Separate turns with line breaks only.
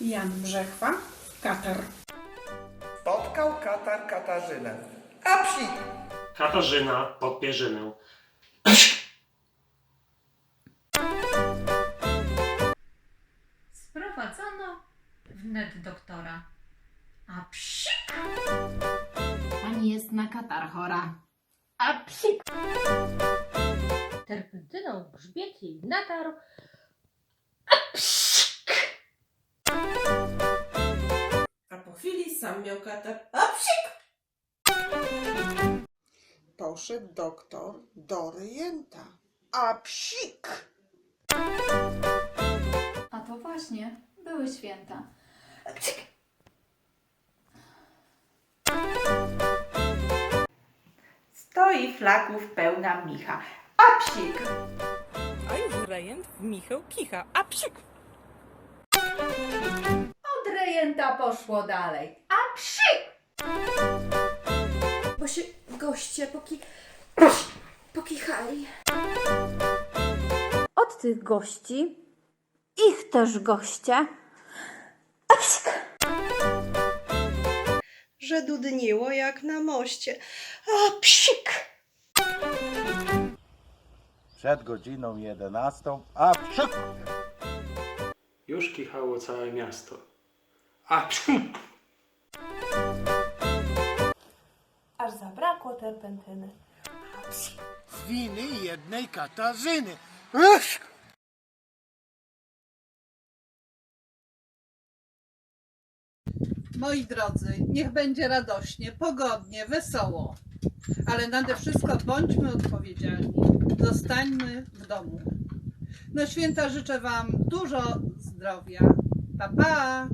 Jan Brzechwa, Katar.
Spotkał Katar Katarzynę. A psik!
Katarzyna pod pierzynę.
Sprowadzono wnet doktora. A psik!
Pani jest na katar chora. A psik!
Terpentyną grzbiet jej natarł.
Sam miał katar. A psik!
Poszedł doktor do rejenta. A psik!
A to właśnie, były święta.
Stoi flaków pełna micha. A psik!
A już rejent w Michał kicha, a psik!
Rejenta poszło dalej. A psik!
Bo się goście poki... pokichali.
Od tych gości, ich też goście,
że dudniło jak na moście. A psik!
Przed godziną 11, a psik!
Już kichało całe miasto. A psiu!
Aż zabrakło terpentyny.
Z winy jednej Katarzyny. Ech!
Moi drodzy, niech będzie radośnie, pogodnie, wesoło, ale nade wszystko bądźmy odpowiedzialni. Zostańmy w domu. Na święta życzę Wam dużo zdrowia. Pa, pa!